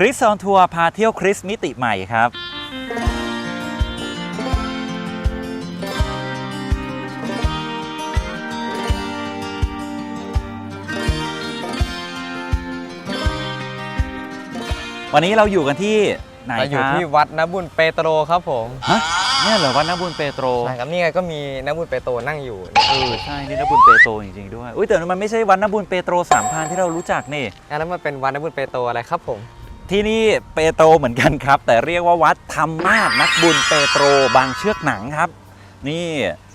คริสออนทัวร์พาเที่ยวคริสมิติใหม่ครับ วันนี้เราอยู่กันที่ไหนเราอคยู่รับที่วัดนบุญเปโตรครับผมฮะเนี่ยเหรอวัดนบุญเปโตร ใช่ครับนี่ไงก็มีนบุญเปโตรนั่งอยู่เออใช่นี่นบุญเปโตรจริงๆด้วย อุ้ยแต่มันไม่ใช่วัดนบุญเปโตรสามพรานที่เรารู้จักนี่ อันนั้นมันเป็นวัดนบุญเปโตรอะไรครับผม ที่นี่เปโตรเหมือนกันครับ แต่เรียกว่าวัดธรรมาสนักบุญเปโตรบางเชือกหนังครับ นี่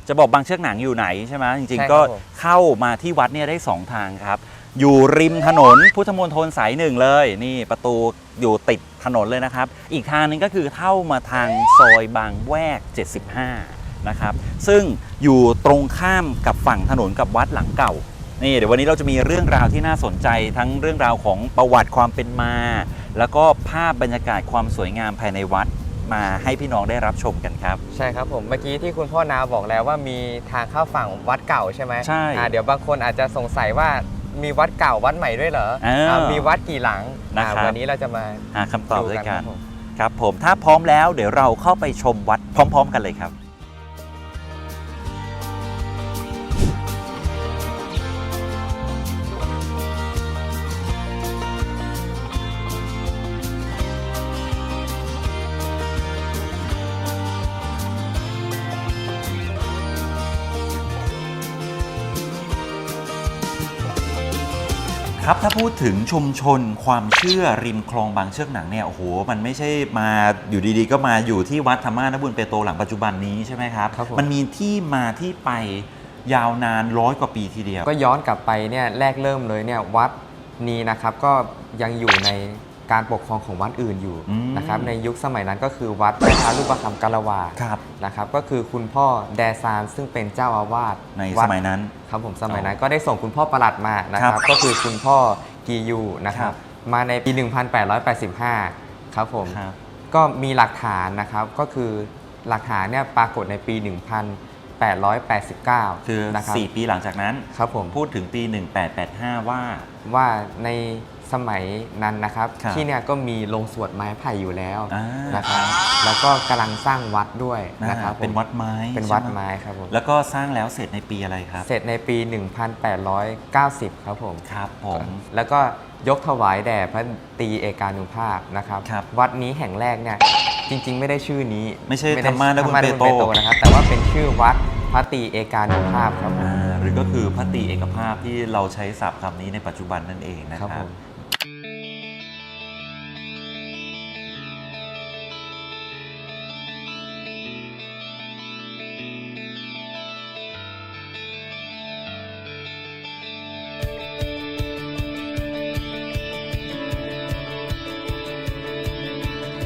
จะบอกบางเชือกหนังอยู่ไหนใช่ไหมจริงๆก็เข้ามาที่วัดเนี่ยได้2ทางครับ อยู่ริมถนนพุทธมณฑลสายหนึ่งเลย นี่ประตูอยู่ติดถนนเลยนะครับ อีกทางหนึงก็คือเข้ามาทางซอยบางแวก 75 นะครับ ซึ่งอยู่ตรงข้ามกับฝั่งถนนกับวัดหลังเก่า นี่เดี๋ยววันนี้เราจะมีเรื่องราวที่น่าสนใจทั้งเรื่องราวของประวัติความเป็นมา แล้วก็ภาพบรรยากาศความสวยงามภายในวัดมาให้พี่น้องได้รับชมกันครับ ใช่ครับผมเมื่อกี้ที่คุณพ่อนาบอกแล้วว่ามีทางเข้าฝั่งวัดเก่าใช่ไหมใช่อ่าเดี๋ยวบางคนอาจจะสงสัยว่ามีวัดเก่าวัดใหม่ด้วยเหรอเอออ่ามีวัดกี่หลังนะครับอ่าวันนี้เราจะมาหาคำตอบดูด้วยกันกัคนรับผมครับผมถ้าพร้อมแล้วเดี๋ยวเราเข้าไปชมวัดพร้อม ๆ กันเลยครับ ครับถ้าพูดถึงชุมชนความเชื่อริมคลองบางเชือกหนังเนี่ยโอ้โหมันไม่ใช่มาอยู่ดีๆ ก็มาอยู่ที่วัดธรรมานบุญเปโตรหลังปัจจุบันนี้ใช่ไหมครับครับผม มันมีที่มาที่ไปยาวนานร้อยกว่าปีทีเดียว ก็ย้อนกลับไปเนี่ยแรกเริ่มเลยเนี่ยวัดนี้นะครับก็ยังอยู่ใน การปกครองของวัดอื่นอยู่อืม นะครับในยุคสมัยนั้นก็คือวัดพระรูปคำกาลวาครับ นะครับก็คือคุณพ่อแดซานซึ่งเป็นเจ้าอาวาสในวัสด มัยนั้น ครับผมสมัยนั้นก็ได้ส่งคุณพ่อประหลัดมานะคครัรับบก็คือคุณพ่อกียูนะคครัรับบ มาในปี 1885 ครับผมครับ ก็มีหลักฐานนะครับก็คือหลักฐานเนี่ยปรากฏในปี 1889คือ นะครับ4 ปีหลังจากนั้น ครับผมพูดถึงปี 1885 ว่าว่าใน สมัยนั้นนะครับ ครับที่เนี่ยก็มีโรงสวดไม้ไผ่อยู่แล้วอ่านะครับ แล้วก็กำลังสร้างวัดด้วยนะครับผมเป็นวัดไม้เป็นวัดใช่หไม้ครับผมแล้วก็สร้างแล้วเสร็จในปีอะไรครับเสร็จในปี 1890 ครับผม ครับผม แล้วก็ยกถวายแด่พระตรีเอกานุภาพนะครับ ครับวัดนี้แห่งแรกเนี่ยจริง ๆ ไม่ได้ชื่อนี้ไม่ใช่ด้ธรรมานุธรรมานุเปโตร นะครับ แต่ว่าเป็นชื่อวัดพระตรีเอกานุภาพครับผม อ่าหรือก็คือพระตรีเอกภาพที่เราใช้ศัพท์คำนี้ในปัจจุบันนั่นเองนะคครัรับบผม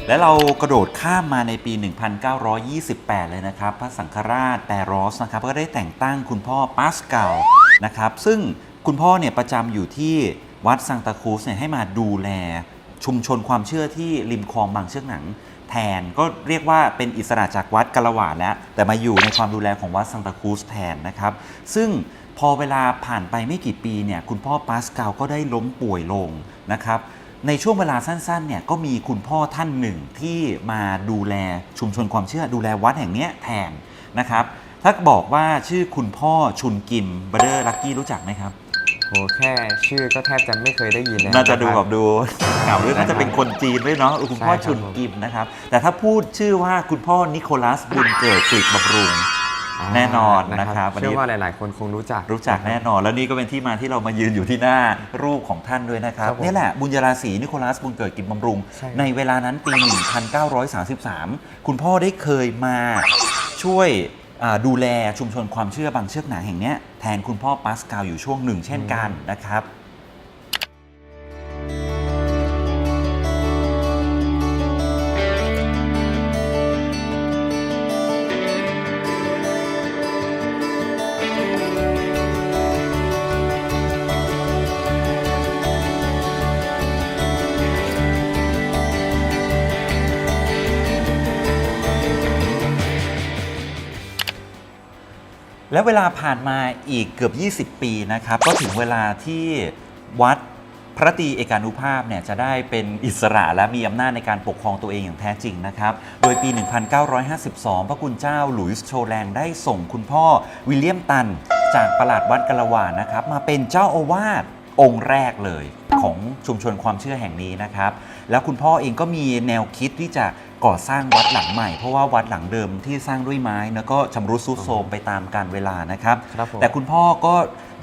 และเรากระโดดข้ามมาในปี 1928 เลยนะครับ พระสังฆราชแต่รอสนะครับ ก็ได้แต่งตั้งคุณพ่อปาสกาลนะครับ ซึ่งคุณพ่อเนี่ยประจำอยู่ที่วัดซังตาครูสเนี่ยให้มาดูแลชุมชนความเชื่อที่ริมคลองบางเชือกหนังแทนก็เรียกว่าเป็นอิสระจากวัดกะละหวาแล้ว แต่มาอยู่ในความดูแลของวัดซังตาครูสแทนนะครับ ซึ่งพอเวลาผ่านไปไม่กี่ปีเนี่ยคุณพ่อปาสกาลก็ได้ล้มป่วยลงนะครับ ในช่วงเวลาสั้นๆเนี่ยก็มีคุณพ่อท่านหนึ่งที่มาดูแลชุมชนความเชื่อดูแลวัดแห่งเนี้ยแทนนะครับ ถ้าบอกว่าชื่อคุณพ่อชุนกิมบัตเดอร์ลักกี้รู้จักไหมครับโหแค่ชื่อก็แทบจะไม่เคยได้ยินเลยน่าจะดูคแบรับบดูเหงาหรือน่าจะเป็นคนจีนด้วยเนาะเออคุณพ่อใช่ครับชุนกิมนะครับ แต่ถ้าพูดชื่อว่าคุณพ่อนิโคลัสบุญเกิดกฤษบำรุงา แน่นอนนะครับวันนี้เชื่อว่าหลาย ๆ คนคงรู้จัก รู้จักแน่นอน แล้วนี่ก็เป็นที่มาที่เรามายืนอยู่ที่หน้ารูปของท่านด้วยนะครับครับผมนี่แหละบุญยราศีนิโคลัสบุญเกิดกิจบำรุงใช่ในเวลานั้นปี 1933 คุณพ่อได้เคยมาช่วยอ่าดูแลชุมชนความเชื่อบางเชือกหนาแห่งเนี้ยแทนคุณพ่อปาสกาลอยู่ช่วงหนึ่งเช่นกันนะครับ เวลาผ่านมาอีกเกือบ 20 ปีนะครับ ก็ถึงเวลาที่วัดพระตรีเอกานุภาพเนี่ยจะได้เป็นอิสระและมีอำนาจในการปกครองตัวเองอย่างแท้จริงนะครับ โดยปี 1952 พระคุณเจ้าหลุยส์โชแลงได้ส่งคุณพ่อวิลเลียมตัน จากประหลัดวัดกะละวานนะครับ มาเป็นเจ้าอาวาสองค์แรกเลยของชุมชนความเชื่อแห่งนี้นะครับ แล้วคุณพ่อเองก็มีแนวคิดที่จะ ก่อสร้างวัดหลังใหม่ เพราะว่าวัดหลังเดิมที่สร้างด้วยไม้แล้วก็ชำรุดทรุดโทรมไปตามกาลเวลานะครับ ครับผมแต่คุณพ่อก็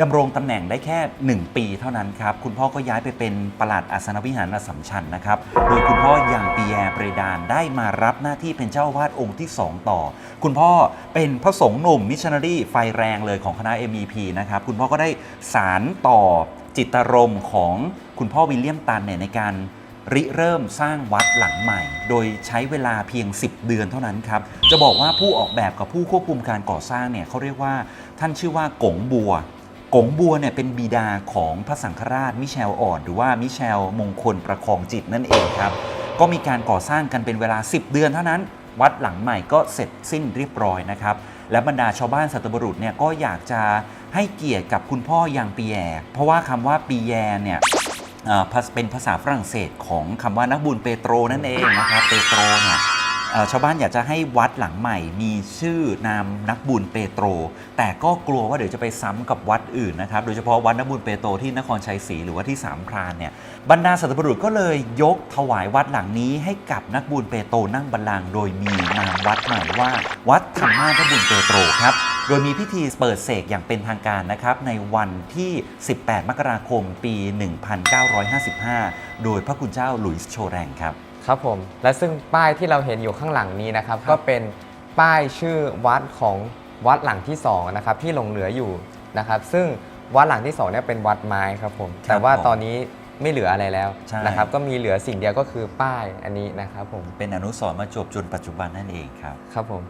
ดำรงตำแหน่งได้แค่ 1 ปีเท่านั้นครับ คุณพ่อก็ย้ายไปเป็นประหลัดอาสนวิหารอสสัมชัญนะครับ โดยคุณพ่ออย่างปีแยร์เปรดานได้มารับหน้าที่เป็นเจ้าอาวาดองค์ที่ 2 ต่อ คุณพ่อเป็นพระสงฆ์หนุ่มมิชชันนารีไฟแรงเลยของคณะ MEP นะครับ คุณพ่อก็ได้สารต่อจิตรมณ์ของคุณพ่อวิลเลียมตันเนี่ยในการ ริเริ่มสร้างวัดหลังใหม่ โดยใช้เวลาเพียง 10 เดือนเท่านั้นครับ จะบอกว่าผู้ออกแบบกับผู้ควบคุมการก่อสร้างเนี่ยเขาเรียกว่าท่านชื่อว่ากงบัวกงบัวเนี่ยเป็นบิดาของพระสังฆราชมิเชลออดหรือว่ามิเชลมงคลประคองจิตนั่นเองครับ ก็มีการก่อสร้างกันเป็นเวลา 10 เดือนเท่านั้น วัดหลังใหม่ก็เสร็จสิ้นเรียบร้อยนะครับและบรรดาชาวบ้านสัตบุรุษเนี่ยก็อยากจะให้เกียรติกับคุณพ่ออย่างปีแยเพราะว่าคำว่าปีแยเนี่ย เป็นภาษาฝรั่งเศสของคำว่านักบุญเปโตรนั่นเองนะครับเปโตรเนี่ยชาวบ้านอยากจะให้วัดหลังใหม่มีชื่อนามนักบุญเปโตร แต่ก็กลัวว่าเดี๋ยวจะไปซ้ำกับวัดอื่นนะครับ โดยเฉพาะวัดนักบุญเปโตรที่นครชัยศรีหรือว่าที่สามพรานเนี่ยบรรดาสัตบุรุษก็เลยยกถวายวัดหลังนี้ให้กับนักบุญเปโตรนั่งบัลลังก์โดยมีนามวัดใหม่ว่า วัดธรรมานักบุญเปโตรครับ โดยมีพิธีเปิดเสกอย่างเป็นทางการนะครับในวันที่ 18 มกราคมปี 1955 โดยพระคุณเจ้าหลุยส์โชแรงครับครับผม และซึ่งป้ายที่เราเห็นอยู่ข้างหลังนี้นะครับ ก็เป็นป้ายชื่อวัดของวัดหลังที่2นะครับที่หลงเหลืออยู่นะครับ ซึ่งวัดหลังที่2เนี่ยเป็นวัดไม้ครับผม แต่ว่าผมตอนนี้ไม่เหลืออะไรแล้วใช่นะครับ ก็มีเหลือสิ่งเดียวก็คือป้ายอันนี้นะครับผม เป็นอนุสรณ์มาจวบจนปัจจุบันนั่นเองครับ ครับผม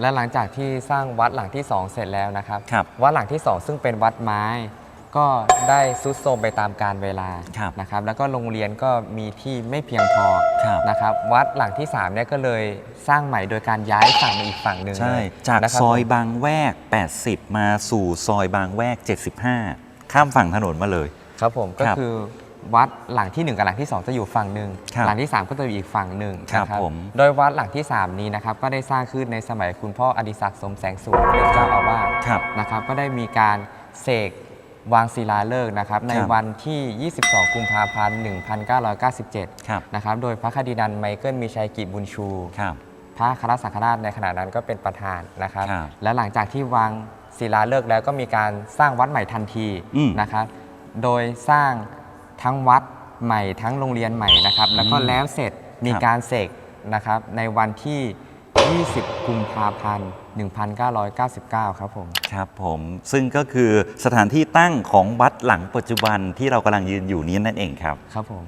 และหลังจากที่สร้างวัดหลังที่ 2 เสร็จแล้วนะครับ ครับวัดหลังที่ 2 ซึ่งเป็นวัดไม้ ก็ได้ซุดโทรมไปตามกาลเวลาครับนะครับ แล้วก็โรงเรียนก็มีที่ไม่เพียงพอครับ นะครับ วัดหลังที่3เนี่ยก็เลยสร้างใหม่โดยการย้ายฝั่งมาอีกฝั่งหนึ่งใช่ เลยจากนะครับซอยผมบางแวก 80 มาสู่ซอยบางแวก 75 ข้ามฝั่งถนนมาเลย ครับผมก็ครับ คือ วัดหลังที่ 1 กับหลังที่ 2 จะอยู่ฝั่งหนึ่งครับหลังที่ 3 ก็จะอยู่อีกฝั่งหนึ่งครับนะผม โดยวัดหลังที่ 3 นี้นะครับก็ได้สร้างขึ้นในสมัยคุณพ่ออดิศักดิ์สมแสงสูงเป็นเจ้าอาวาสครับ นะครับก็ได้มีการเสกวางศิลาฤกษ์นะครับในครับวันที่ 22 กุมภาพันธ์ 1997 ครับ นะครับโดยพระคดีนันไมเคิลมีชัยกิจบุญชู ครับ พระคณะสังฆราชในขณะนั้นก็เป็นประธานนะครับ ครับและหลังจากที่วางศิลาฤกษ์แล้วก็มีการสร้างวัดใหม่ทันทีอืมนะครับ โดยสร้าง ทั้งวัดใหม่ทั้งโรงเรียนใหม่นะครับ แล้วก็อืมแล้วเสร็จมีครับการเสกนะครับ ในวันที่ 20 กุมภาพันธ์ 1999 ครับผม ครับผม ซึ่งก็คือสถานที่ตั้งของวัดหลังปัจจุบันที่เรากำลังยืนอยู่นี้นั่นเองครับ ครับผม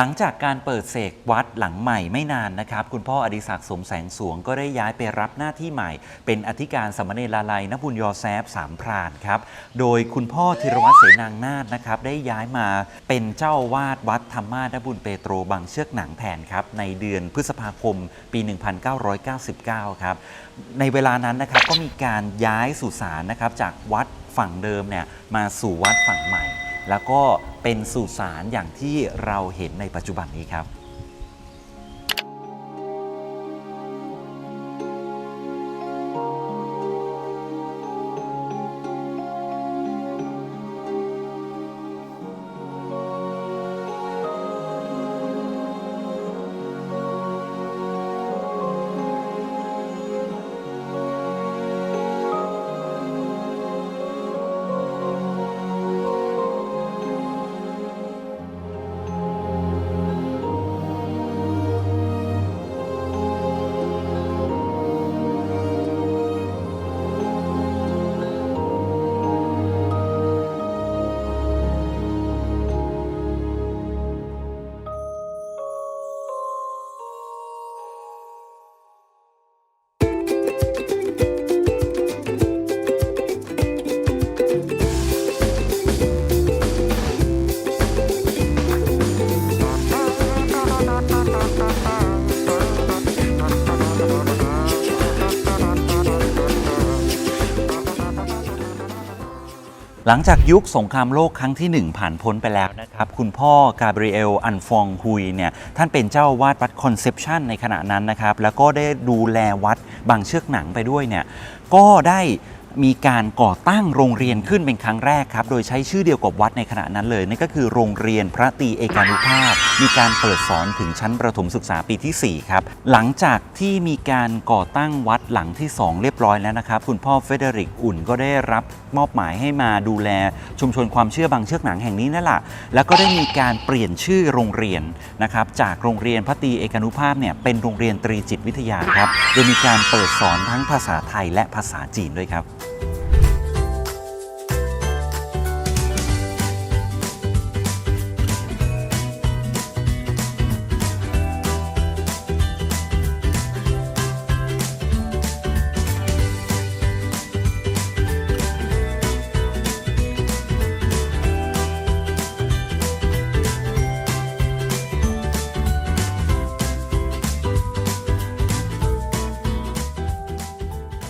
หลังจากการเปิดเสกวัดหลังใหม่ไม่นานนะครับ คุณพ่ออดิศักดิ์สมแสงสวงก็ได้ย้ายไปรับหน้าที่ใหม่ เป็นอธิการสมเณรลาลัยนบุญยอแซฟสามพรานครับ โดยคุณพ่อธีรวัตรเสนางนาฏนะครับ ได้ย้ายมาเป็นเจ้าอาวาดวัดธรรมาดบุญเปโตรบางเชือกหนังแทนครับ ในเดือนพฤษภาคมปี 1999 ครับ ในเวลานั้นนะครับก็มีการย้ายสุสานนะครับจากวัดฝั่งเดิมเนี่ยมาสู่วัดฝั่งใหม่ แล้วก็เป็นสุสานอย่างที่เราเห็นในปัจจุบันนี้ครับ หลังจากยุคสงครามโลกครั้งที่ 1 ผ่านพ้นไปแล้วนะครับ คุณพ่อกาเบรียลอันฟองฮุยเนี่ยท่านเป็นเจ้าอาวาดวัดคอนเซปชันในขณะนั้นนะครับ แล้วก็ได้ดูแลวัดบางเชือกหนังไปด้วยเนี่ยก็ได้ มีการก่อตั้งโรงเรียนขึ้นเป็นครั้งแรกครับ โดยใช้ชื่อเดียวกับวัดในขณะนั้นเลยนั่นก็คือโรงเรียนพระตรีเอกานุภาพ มีการเปิดสอนถึงชั้นประถมศึกษาปีที่ 4 ครับ หลังจากที่มีการก่อตั้งวัดหลังที่ 2 เรียบร้อยแล้วนะครับ คุณพ่อเฟเดริกอุ่นก็ได้รับมอบหมายให้มาดูแลชุมชนความเชื่อบางเชือกหนังแห่งนี้นั่นแหละแล้วก็ได้มีการเปลี่ยนชื่อโรงเรียนนะครับจากโรงเรียนพระตรีเอกานุภาพเนี่ยเป็นโรงเรียนตรีจิตวิทยาครับโดยมีการเปิดสอนทั้งภาษาไทยและภาษาจีนด้วยครับ Thank you.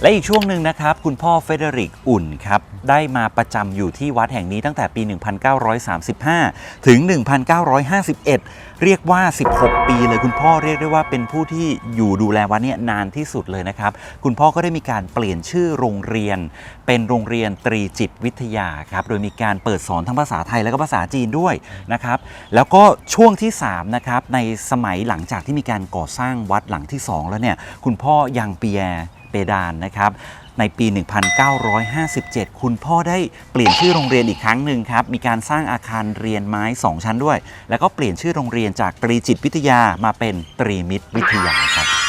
และอีกช่วงหนึ่งนะครับ คุณพ่อเฟเดริกอุ่นครับ ได้มาประจำอยู่ที่วัดแห่งนี้ตั้งแต่ปี 1935 ถึง 1951 เรียกว่า 16 ปีเลยคุณพ่อเรียกได้ว่าเป็นผู้ที่อยู่ดูแลวัดเนี่ยนานที่สุดเลยนะครับ คุณพ่อก็ได้มีการเปลี่ยนชื่อโรงเรียน เป็นโรงเรียนตรีจิตวิทยาครับ โดยมีการเปิดสอนทั้งภาษาไทยและก็ภาษาจีนด้วยนะครับ แล้วก็ช่วงที่3นะครับในสมัยหลังจากที่มีการก่อสร้างวัดหลังที่ 2 แล้วเนี่ยคุณพ่อยังเปียร์ เปดานนะครับในปี 1957 คุณพ่อได้เปลี่ยนชื่อโรงเรียนอีกครั้งหนึ่งครับ มีการสร้างอาคารเรียนไม้ 2 ชั้นด้วย แล้วก็เปลี่ยนชื่อโรงเรียนจากตรีจิตวิทยามาเป็นตรีมิตรวิทยาครับ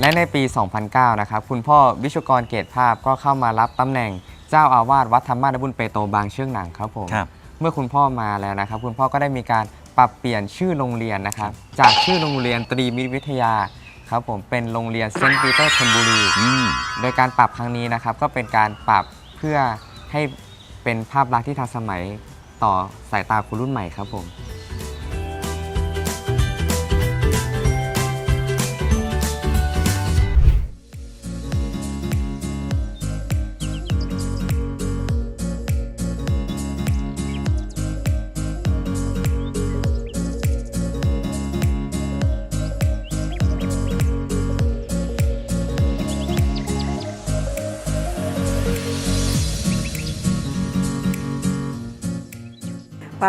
และในปี 2009 นะครับ คุณพ่อวิชุกรเกตภาพก็เข้ามารับตำแหน่งเจ้าอาวาสวัดธรรมาดบุญเปโตบางเชือกหนังครับผมครับ เมื่อคุณพ่อมาแล้วนะครับ คุณพ่อก็ได้มีการปรับเปลี่ยนชื่อโรงเรียนนะครับ จากชื่อโรงเรียนตรีมิตรวิทยาครับผมเป็นโรงเรียนเซนต์ปีเตอร์ธนบุรี อืม โดยการปรับครั้งนี้นะครับก็เป็นการปรับเพื่อให้เป็นภาพลักษณ์ที่ทันสมัยต่อสายตาคนรุ่นใหม่ครับผม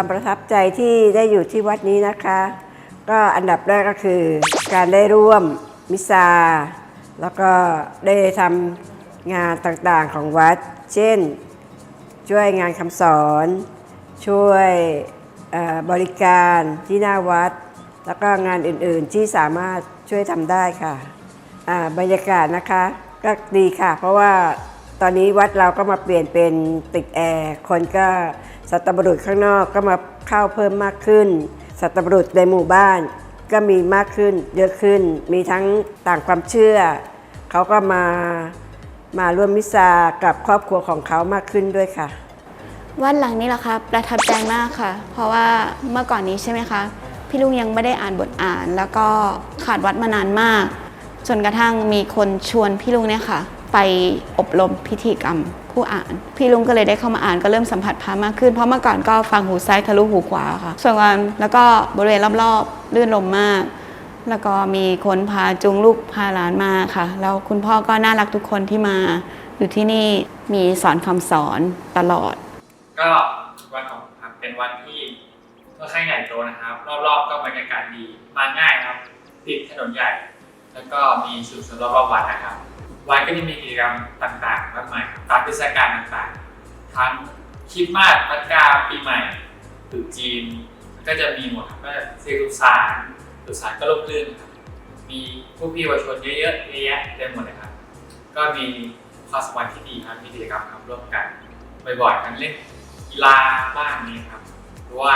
ความประทับใจที่ได้อยู่ที่วัดนี้นะคะ ก็อันดับแรกก็คือ การได้ร่วมมิซาแล้วก็ได้ทำงานต่างๆของวัด เช่น ช่วยงานคำสอน ช่วยบริการที่หน้าวัด แล้วก็งานอื่นๆที่สามารถช่วยทำได้ค่ะบรรยากาศนะคะก็ดีค่ะ เพราะว่าตอนนี้วัดเราก็มาเปลี่ยนเป็นติดแอร์ คนก็ สัตว์บุรุษข้างนอกก็มาเข้าเพิ่มมากขึ้น สัตว์บุรุษในหมู่บ้าน ก็มีมากขึ้นเยอะขึ้น มีทั้งต่างความเชื่อ เขาก็มามาร่วมมิสซากับครอบครัวของเขามากขึ้นด้วยค่ะ วัดหลังนี้แหละคะประทับใจมากค่ะ เพราะว่าเมื่อก่อนนี้ใช่ไหมคะพี่ลุงยังไม่ได้อ่านบทอ่าน แล้วก็ขาดวัดมานานมาก จนกระทั่งมีคนชวนพี่ลุงเนี่ยค่ะ ไปอบรมพิธีกรรม ผู้อ่าน พี่ลุงก็เลยได้เข้ามาอ่านก็เริ่มสัมผัสพระมากขึ้น เพราะเมื่อก่อนก็ฟังหูซ้ายทะลุหูขวาค่ะ ส่วนกันแล้วก็บริเวณรอบๆลื่นลมมาก แล้วก็มีคนพาจูงลูกพาหลานมาค่ะ แล้วคุณพ่อก็น่ารักทุกคนที่มา อยู่ที่นี่มีสอนคำสอนตลอด ก็วันของครับเป็นวันที่ค่อนข้างใหญ่โตนะครับ รอบๆก็บรรยากาศดีมาง่ายครับ ติดถนนใหญ่ แล้วก็มีชุมชนรอบๆวัดนะครับ วัดก็จะมีกิจกรรมต่างๆมากมายครับตามเทศกาลต่างๆ ทั้งคริดมาสพันกาปีใหม่ตรุษจีน ก็จะมีหมดครับก็จะเซรุสารสุสานก็ร่มรื่นครับมีผู้พี่เยาวชนเยอะๆเยอะแยะเต็มหมดเลยครับ ก็มีความสมพันธ์ที่ดีครับมีกิจกรรมทำร่วมกันบ่อยๆกันเล่นกีฬาบ้างนี้ครับหรือว่า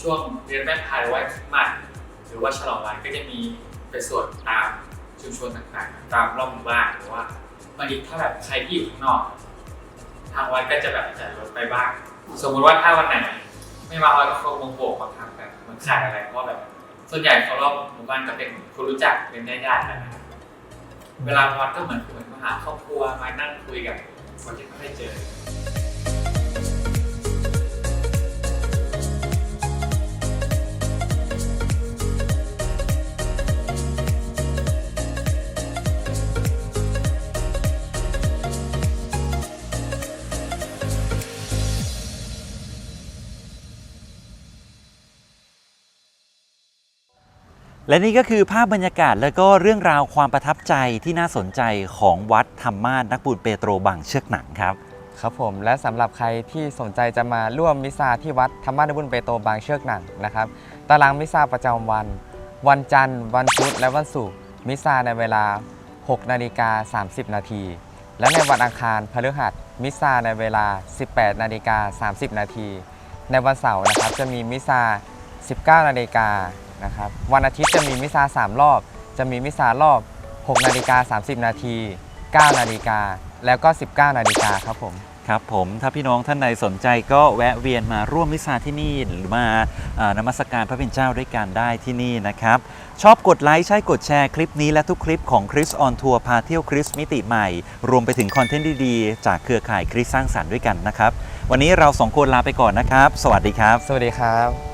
ช่วงเดือนแม่พายไว้คริสต์มาสหรือว่าฉลองวันก็จะมีไปสวดตาม ชุมชนต่างๆ ตามรอบหมู่บ้านหรือว่าบางทีถ้าแบบใครที่อยู่ข้างนอก ทางวัดก็จะแบบจัดรถไปบ้าง สมมุติว่าถ้าวันไหน ไม่มาวัดก็คงโบกมาทำแบบเหมันขาดอะไรเพราะแบบ ส่วนใหญ่เขารอบหมู่บ้านก็เป็นคนรู้จักเป็นญาติๆกันนะครับเวลามาวัดก็เหมือนเหมือนมาหาครอบครัวมานั่งคุยกับคนที่ไม่ได้เจอ และนี่ก็คือภาพบรรยากาศและก็เรื่องราวความประทับใจที่น่าสนใจของวัดธรรมาสนักบุญเปโตรบางเชือกหนังครับ ครับผมและสำหรับใครที่สนใจจะมาร่วมมิสซาที่วัดธรรมะนบุญเปโตรบางเชือกหนังนะครับตารางมิสซาประจำวัน วันจันทร์ วันพุธและวันศุกร์มิสซาในเวลา 6 นาฬิกา 30 นาทีและในวันอังคารพฤหัสมิสซาในเวลา 18 นาฬิกา 30 นาที ในวันเสาร์นะครับจะมีมิสซา 19 นาฬิกา นะครับ วันอาทิตย์จะมีมิสซา3 รอบ จะมีมิสซารอบ 6 นาฬิกา 30 นาที 9 นาฬิกา แล้วก็ 19 นาฬิกาครับผม ครับผม ถ้าพี่น้องท่านใดสนใจก็แวะเวียนมาร่วมมิสซาที่นี่หรือมาเอ่อนมัสการพระเป็นเจ้าด้วยกันได้ที่นี่นะครับ ชอบกดไลค์ ใช่กดแชร์คลิปนี้และทุกคลิปของคริสออนทัวร์พาเที่ยวคริสมิติใหม่ รวมไปถึงคอนเทนต์ดีๆ จากเครือข่ายคริสสร้างสรรค์ด้วยกันนะครับ วันนี้เราสองคนลาไปก่อนนะครับ สวัสดีครับ สวัสดีครับ